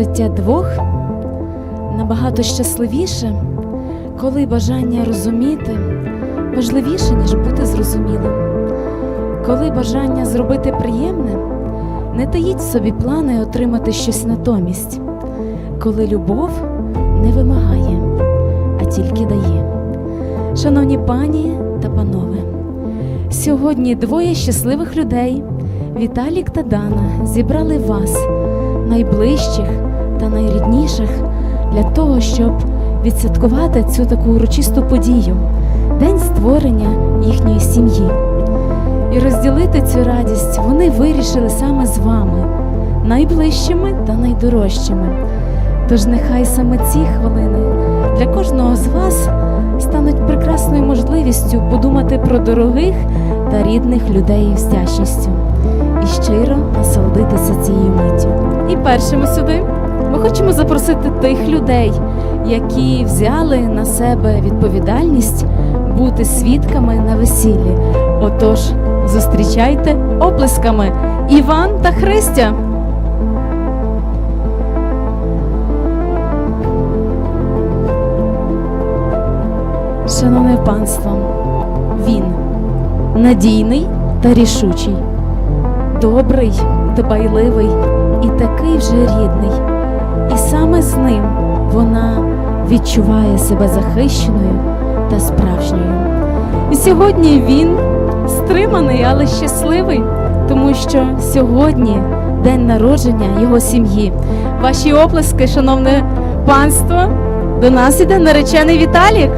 Життя двох набагато щасливіше, коли бажання розуміти важливіше, ніж бути зрозумілим. Коли бажання зробити приємне не таїть собі плани отримати щось натомість, коли любов не вимагає, а тільки дає. Шановні пані та панове, сьогодні двоє щасливих людей, Віталік та Дана, зібрали вас, найближчих та найрідніших, для того, щоб відсвяткувати цю таку урочисту подію, день створення їхньої сім'ї. І розділити цю радість вони вирішили саме з вами, найближчими та найдорожчими. Тож нехай саме ці хвилини для кожного з вас стануть прекрасною можливістю подумати про дорогих та рідних людей з вдячністю і щиро насолодитися цією миттю. І першими сюди ми хочемо запросити тих людей, які взяли на себе відповідальність бути свідками на весіллі. Отож, зустрічайте оплесками Іван та Христя. Шановне панство, він надійний та рішучий, добрий, дбайливий і такий вже рідний. І саме з ним вона відчуває себе захищеною та справжньою. І сьогодні він стриманий, але щасливий, тому що сьогодні день народження його сім'ї. Ваші оплески, шановне панство, до нас іде наречений Віталік.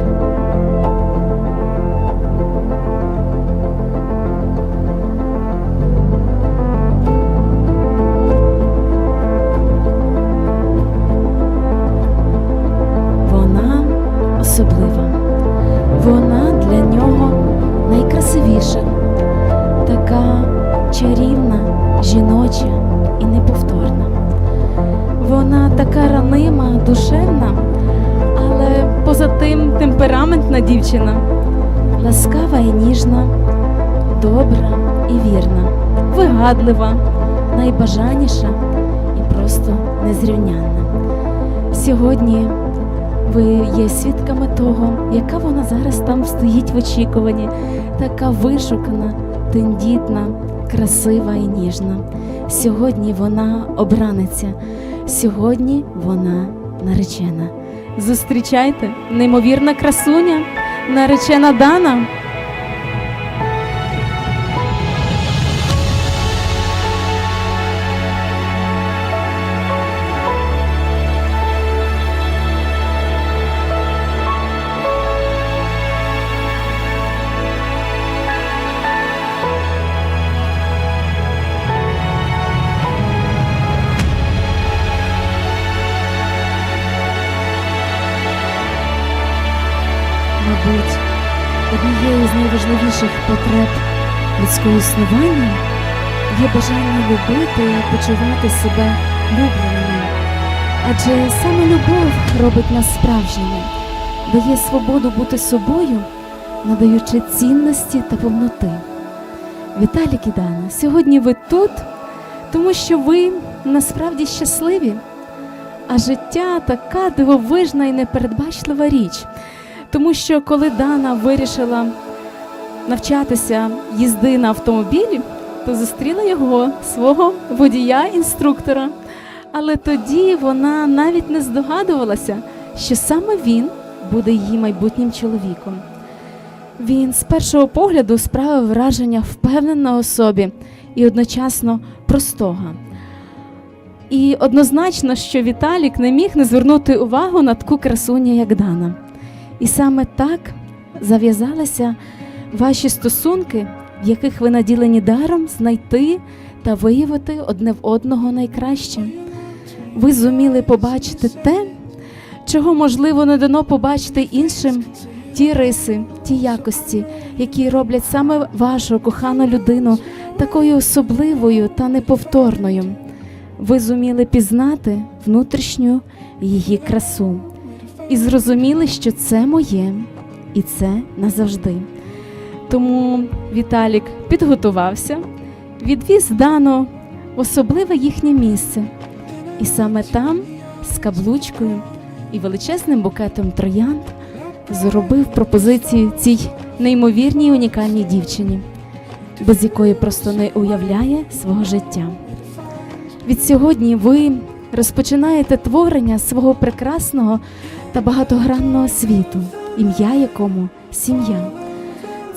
Жіноча і неповторна. Вона така ранима, душевна, але поза тим темпераментна дівчина, ласкава і ніжна, добра і вірна, вигадлива, найбажаніша і просто незрівнянна. Сьогодні ви є свідками того, яка вона зараз там стоїть в очікуванні, така вишукана, тендітна, красива і ніжна. Сьогодні вона обраниця, сьогодні вона наречена. Зустрічайте, неймовірна красуня, наречена Дана. Людського існування є бажання любити і почувати себе любленими. Адже саме любов робить нас справжніми, дає свободу бути собою, надаючи цінності та повноти. Віталік і Дана, сьогодні ви тут, тому що ви насправді щасливі, а життя така дивовижна і непередбачлива річ. Тому що коли Дана вирішила навчатися їзди на автомобілі, то зустріла його, свого водія-інструктора. Але тоді вона навіть не здогадувалася, що саме він буде її майбутнім чоловіком. Він з першого погляду справив враження впевненого у собі і одночасно простого. І однозначно, що Віталік не міг не звернути увагу на таку красуню, як Дана. І саме так зав'язалися ваші стосунки, в яких ви наділені даром знайти та виявити одне в одного найкраще. Ви зуміли побачити те, чого можливо не дано побачити іншим, ті риси, ті якості, які роблять саме вашу кохану людину такою особливою та неповторною. Ви зуміли пізнати внутрішню її красу і зрозуміли, що це моє, і це назавжди. Тому Віталік підготувався, відвіз Дану в особливе їхнє місце, І саме там, з каблучкою і величезним букетом троянд, зробив пропозицію цій неймовірній унікальній дівчині, без якої просто не уявляє свого життя. Від сьогодні ви розпочинаєте творення свого прекрасного та багатогранного світу, ім'я якому сім'я.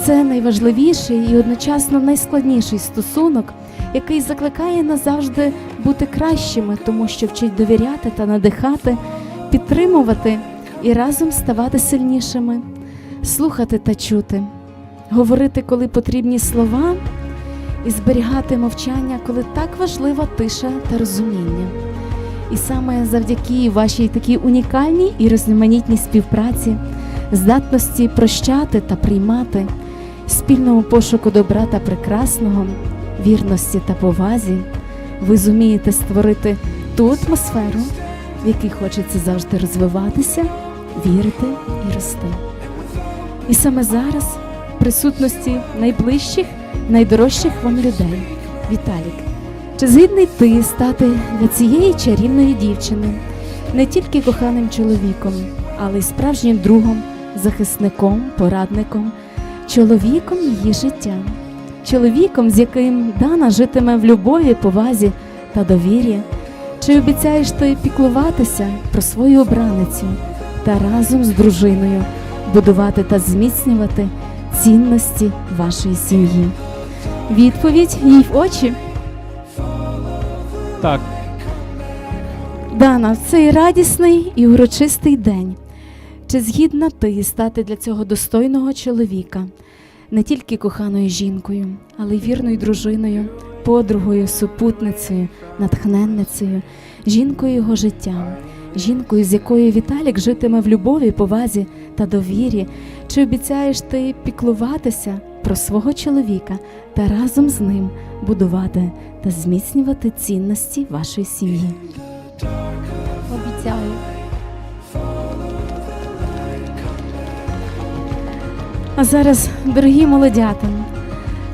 Це найважливіший і одночасно найскладніший стосунок, який закликає нас завжди бути кращими, тому що вчить довіряти та надихати, підтримувати і разом ставати сильнішими, слухати та чути, говорити, коли потрібні слова, і зберігати мовчання, коли так важлива тиша та розуміння. І саме завдяки вашій такій унікальній і різноманітній співпраці, здатності прощати та приймати, спільному пошуку добра та прекрасного, вірності та повазі, ви зумієте створити ту атмосферу, в якій хочеться завжди розвиватися, вірити і рости. І саме зараз, в присутності найближчих, найдорожчих вам людей, Віталік, чи згідний ти стати для цієї чарівної дівчини не тільки коханим чоловіком, але й справжнім другом, захисником, порадником, чоловіком її життя, чоловіком, з яким Дана житиме в любові, повазі та довірі? Чи обіцяєш ти піклуватися про свою обраницю та разом з дружиною будувати та зміцнювати цінності вашої сім'ї? Відповідь їй в очі. Так, Дана, в цей радісний і урочистий день. Чи згідна ти стати для цього достойного чоловіка, не тільки коханою жінкою, але й вірною дружиною, подругою, супутницею, натхненницею, жінкою його життя, жінкою, з якою Віталік житиме в любові, повазі та довірі? Чи обіцяєш ти піклуватися про свого чоловіка та разом з ним будувати та зміцнювати цінності вашої сім'ї? А зараз, дорогі молодята,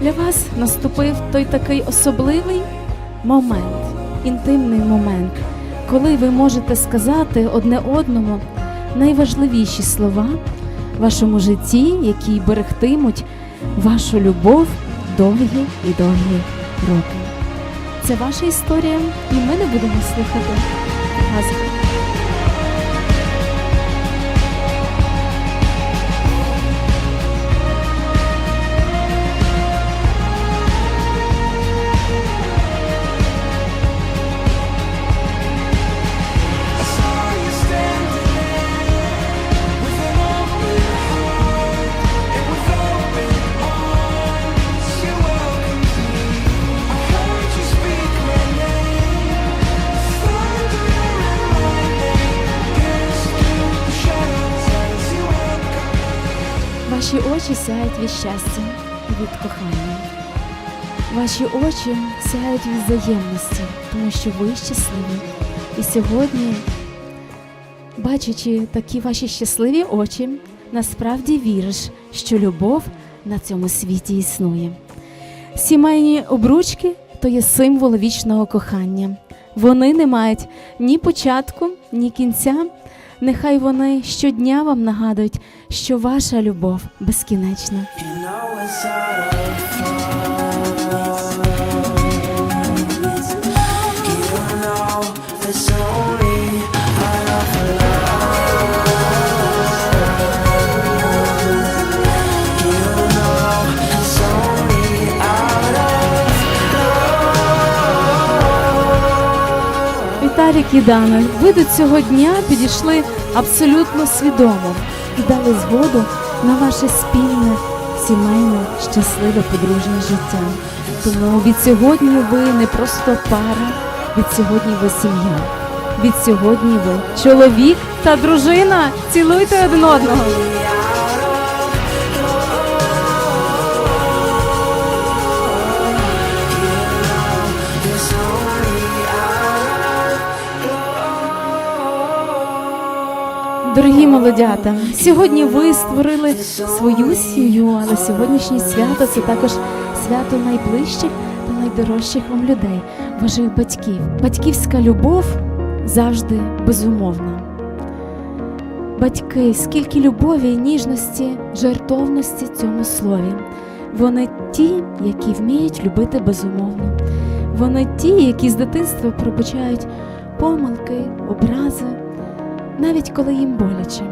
для вас наступив той такий особливий момент, інтимний момент, коли ви можете сказати одне одному найважливіші слова в вашому житті, які берегтимуть вашу любов довгі і довгі роки. Це ваша історія, і ми не будемо слухати казку. Ваші очі сяють від щастя і від кохання. Ваші очі сяють від взаємності, тому що ви щасливі. І сьогодні, бачачи такі ваші щасливі очі, насправді віриш, що любов на цьому світі існує. Сімейні обручки то є символ вічного кохання. Вони не мають ні початку, ні кінця. Нехай вони щодня вам нагадують, що ваша любов безкінечна. Віталік і Дана, ви до цього дня підійшли абсолютно свідомо і дали згоду на ваше спільне, сімейне, щасливе подружнє життя. Тому від сьогодні ви не просто пара, від сьогодні ви сім'я. Від сьогодні ви чоловік та дружина. Цілуйте один одного. Молодята, сьогодні ви створили свою сім'ю, але сьогоднішнє свято це також свято найближчих та найдорожчих вам людей, ваших батьків. Батьківська любов завжди безумовна. Батьки, скільки любові, ніжності, жертовності цьому слові. Вони ті, які вміють любити безумовно. Вони ті, які з дитинства пробачають помилки, образи, навіть коли їм боляче.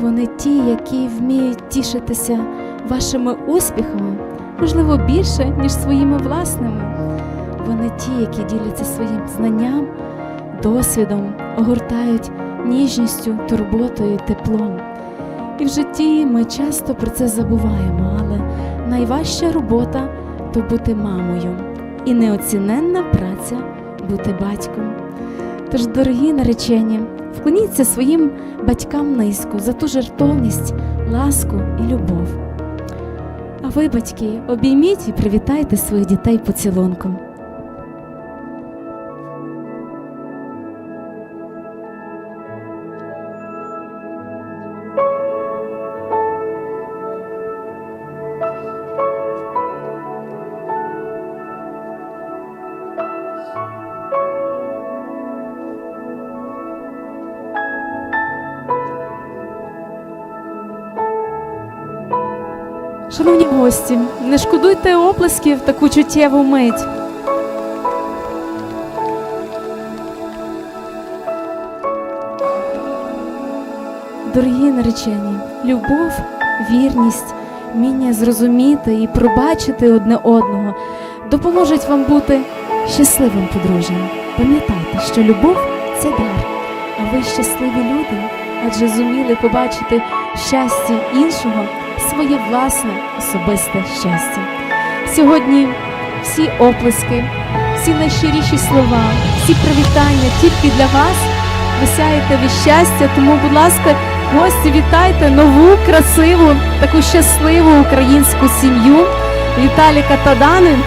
Вони ті, які вміють тішитися вашими успіхами, можливо, більше, ніж своїми власними. Вони ті, які діляться своїм знанням, досвідом, огортають ніжністю, турботою, теплом. І в житті ми часто про це забуваємо, але найважча робота то бути мамою, і неоціненна праця бути батьком. Тож, дорогі наречені, вклоніться своїм батькам низьку за ту жертовність, ласку і любов. А ви, батьки, обійміть і привітайте своїх дітей поцілунком. Шановні гості, не шкодуйте оплесків таку чуттєву мить. Дорогі наречені, любов, вірність, вміння зрозуміти і пробачити одне одного допоможуть вам бути щасливим подружжям. Пам'ятайте, що любов це дар, а ви щасливі люди, адже зуміли побачити щастя іншого, своє власне особисте щастя. Сьогодні всі оплески, всі найщиріші слова, всі привітання тільки для вас. Ви від щастя, тому, будь ласка, гості, вітайте нову, красиву, таку щасливу українську сім'ю Віталіка та Дани.